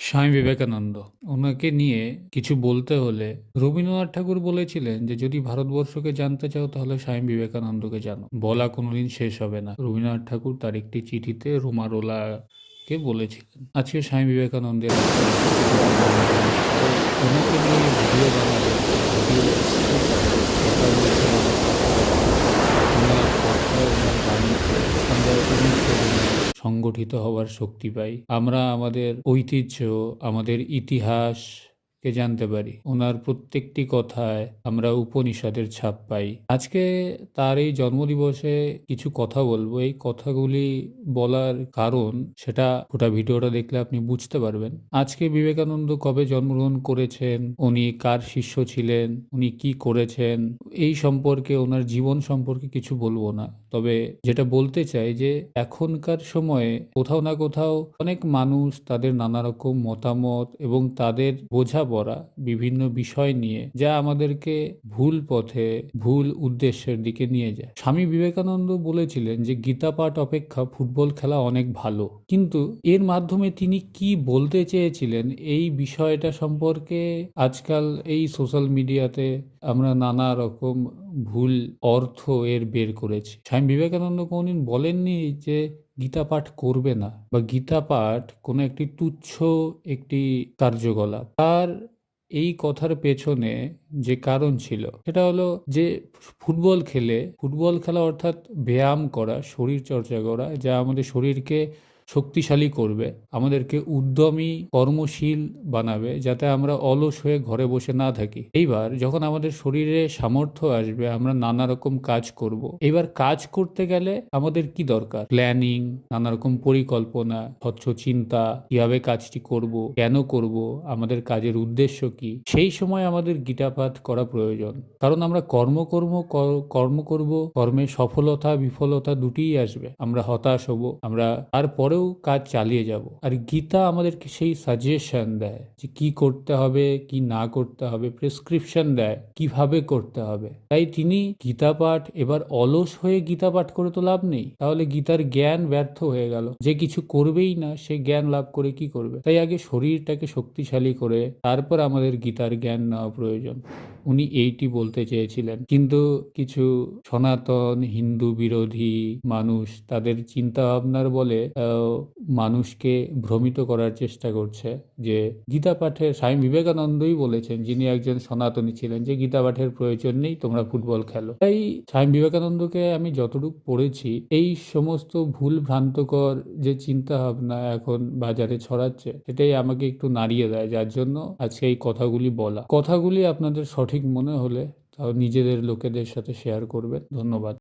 স্বামী বিবেকানন্দ, ওনাকে নিয়ে কিছু বলতে হলে রবীন্দ্রনাথ ঠাকুর বলেছিলেন যে, যদি ভারতবর্ষকে জানতে চাও, তাহলে স্বামী বিবেকানন্দকে জানো। বলা কোনোদিন শেষ হবে না। রবীন্দ্রনাথ ঠাকুর তার একটি চিঠিতে রোমারোলাকে বলেছিলেন, আজকে স্বামী বিবেকানন্দের ওনাকে নিয়ে ভিডিও বানাবে ভিডিও কথা বলতে ওনার কথা ওনার বাণীতে আমরা অনুপ্রেরণা সংগঠিত হওয়ার শক্তি পাই। আমরা আমাদের ঐতিহ্য আমাদের ইতিহাসকে জানতে পারি। ওনার প্রত্যেকটি কথায় আমরা উপনিষদের ছাপ পাই। আজকে তার এই জন্মদিবসে কিছু কথা বলব। এই কথাগুলি বলার কারণ সেটা গোটা ভিডিওটা দেখলে আপনি বুঝতে পারবেন। আজকে বিবেকানন্দ কবে জন্মগ্রহণ করেছেন? উনি কার শিষ্য ছিলেন? উনি কি করেছেন? এই সম্পর্কে, ওনার জীবন সম্পর্কে কিছু বলব না। তবে যেটা বলতে চাই যে, এখনকার সময়ে কোথাও না কোথাও অনেক মানুষ তাদের নানা রকম মতামত এবং তাদের বোঝাপড়া বিভিন্ন বিষয় নিয়ে যা আমাদেরকে ভুল পথে, ভুল উদ্দেশ্যের দিকে নিয়ে যায়। স্বামী বিবেকানন্দ বলেছিলেন যে, গীতা পাঠ অপেক্ষা ফুটবল খেলা অনেক ভালো। কিন্তু এর মাধ্যমে তিনি কি বলতে চেয়েছিলেন এই বিষয়টা সম্পর্কে আজকাল এই সোশ্যাল মিডিয়াতে আমরা নানা রকম ভুল অর্থ এর বের করেছি। স্বামী বিবেকানন্দ কোনদিন বলেননি যে গীতা পাঠ করবে না বা গীতা পাঠ কোনো একটি তুচ্ছ একটি কার্যকলাপ, তার এই কথার পেছনে যে কারণ ছিল সেটা হলো যে ফুটবল খেলে, ফুটবল খেলা অর্থাৎ ব্যায়াম করা শরীর চর্চা করা, যা আমাদের শরীরকে শক্তিশালী করবে, আমাদেরকে উদ্যমী, কর্মশীল বানাবে, যাতে আমরা অলস হয়ে ঘরে বসে না থাকি। এইবার যখন আমাদের শরীরে সামর্থ্য আসবে, আমরা নানা রকম কাজ করব। এবার কাজ করতে গেলে আমাদের কি দরকার? প্ল্যানিং, নানা রকম পরিকল্পনা, স্বচ্ছ চিন্তা, কীভাবে কাজটি করব, কেন করব, আমাদের কাজের উদ্দেশ্য কি? সেই সময় আমাদের গীতাপাঠ করা প্রয়োজন। কারণ আমরা কর্ম কর্ম কর- কর্ম করব, কর্মে সফলতা, বিফলতা দুটিই আসবে। আমরা হতাশ হব, আমরা তারপরেও কাজ চালিয়ে যাব। আর গীতা আমাদেরকে সেই সাজেশন দেয় যে কি করতে হবে, কি না করতে হবে প্রেসক্রিপশন দেয় কীভাবে করতে হবে। তাই তিনি গীতা পাঠ এবার অলস হয়ে গীতা পাঠ করে তো লাভ নেই। তাহলে গীতার জ্ঞান ব্যর্থ হয়ে গেল। যে কিছু করবেই না, সে জ্ঞান লাভ করে কি করবে? তাই আগে শরীরটাকে শক্তিশালী করে তারপর আমাদের গীতার জ্ঞান নেওয়া প্রয়োজন। উনি এইটি বলতে চেয়েছিলেন। কিন্তু কিছু সনাতন, হিন্দু বিরোধী মানুষ তাদের চিন্তা ভাবনার বলে মানুষকে ভ্রমিত করার চেষ্টা করছে যে গীতা পাঠের স্বামী বিবেকানন্দই বলেছেন, যিনি একজন সনাতনী ছিলেন, যে গীতা পাঠের প্রয়োজন নেই, তোমরা ফুটবল খেলো। তাই স্বামী বিবেকানন্দকে আমি যতটুকু পড়েছি, এই সমস্ত ভুল ভ্রান্তকর যে চিন্তা ভাবনা এখন বাজারে ছড়াচ্ছে, সেটাই আমাকে একটু নাড়িয়ে দেয়। যার জন্য আজকে এই কথাগুলি বলা। কথাগুলি আপনাদের সঠিক মনে হলে তাও নিজেদের লোকেদের সাথে শেয়ার করবেন। ধন্যবাদ।